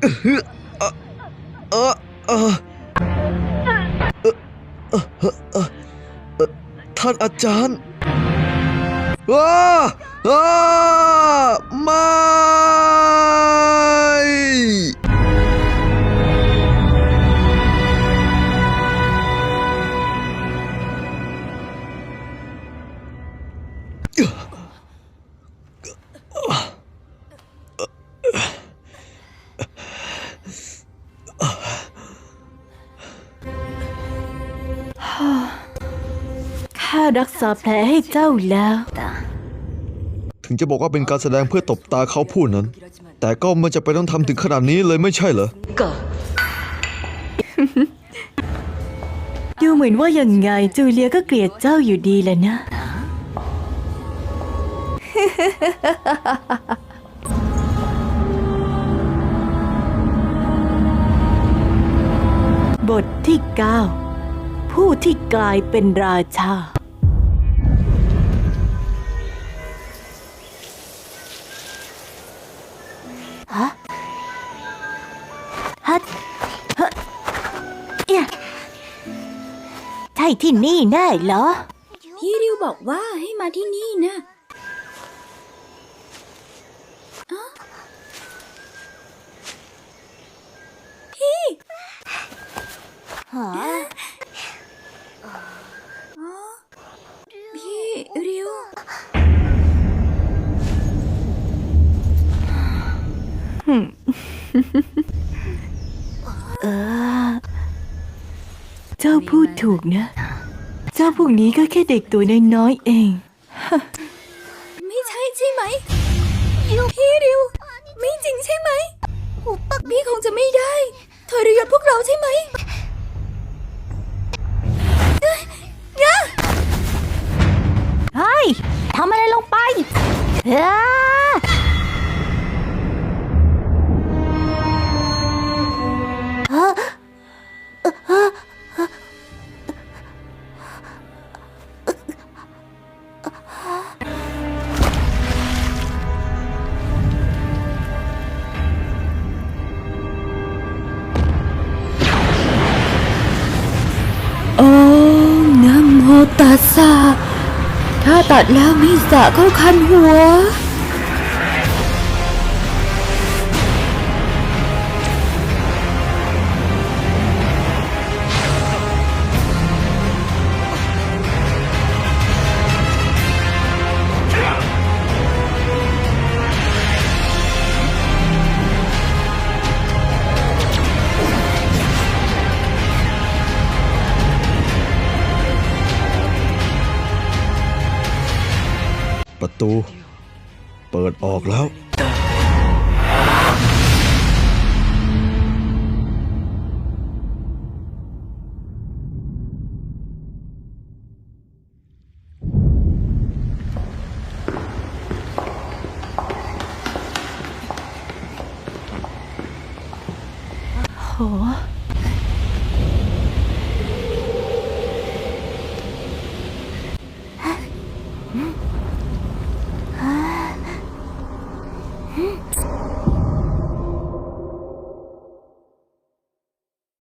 เออเออเออเออเออเออเออท่านอาจารย์ว้าว้าไม่ข้ รักษาแผลให้เจ้าแล้ว ถึงจะบอกว่าเป็นการแสดงเพื่อตบตาเขาผู้นั้น แต่ก็ไม่จะเป็นต้องทำถึงขนาดนี้เลยไม่ใช่เหรอ ดูเหมือนว่ายังไงจูเลียก็เกลียดเจ้าอยู่ดีแหละนะ บทที่ 9 ผู้ที่กลายเป็นราชา เอี่ยใช่ที่นี่แน่เหรอ พี่ริวบอกว่าให้มาที่นี่นะอ๊ะพี่ฮะอ๋อพี่ริว เออ เจ้าพูดถูกนะ เจ้าพวกนี้ก็แค่เด็กตัวน้อยๆเอง ไม่ใช่ใช่ไหมพี่ริว ไม่จริงใช่ไหมพี่คงจะไม่ได้ทรยศพวกเราใช่ไหมเอ้ยงะเฮ้ยทำอะไรลงไปเอ้ ตัสสะถ้าตัดแล้วมีสะก็คันหัว ตู เปิดออกแล้ว โห